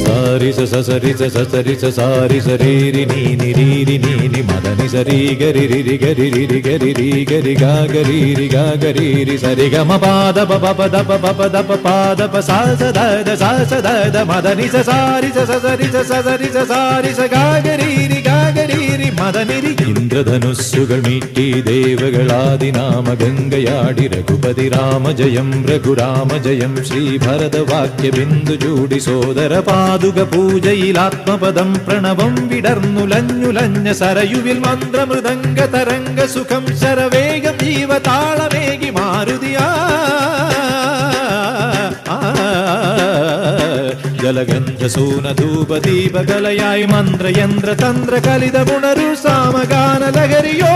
సారిస సరి ససరిస సారి సరీరి నీని రీరి నీని మదని సరి గరి రిరి గరి రిరి గరి రి గరి గా గరి రి గా గరి రి సరి గమ పాద ప ప ద ప ప ద ప పాద ప సా స ద ద సా స ద ద మదని స సారి స ససరిస ససరిస సారి స గా గరి రి గా മീറ്റി മീട്ടി ദേവകളാദിനാമ ഗംഗയാടി രഘുപതി രാമ ജയം രഘുരാമ ജയം ശ്രീ ഭരതവാക്യ ബിന്ദു ചൂടി സോദര പാതുക പൂജയിൽ ആത്മപദം പ്രണവം വിടർന്നുലഞ്ഞുലഞ്ഞ സരയുവിൽ മന്ത്രമൃദംഗ തരംഗ സുഖം ശരവേഗം జలగంధ సూన ధూప దీప గలయాయి మంత్ర యంత్ర తంత్ర కలిద పునరు సామగాన లహరియో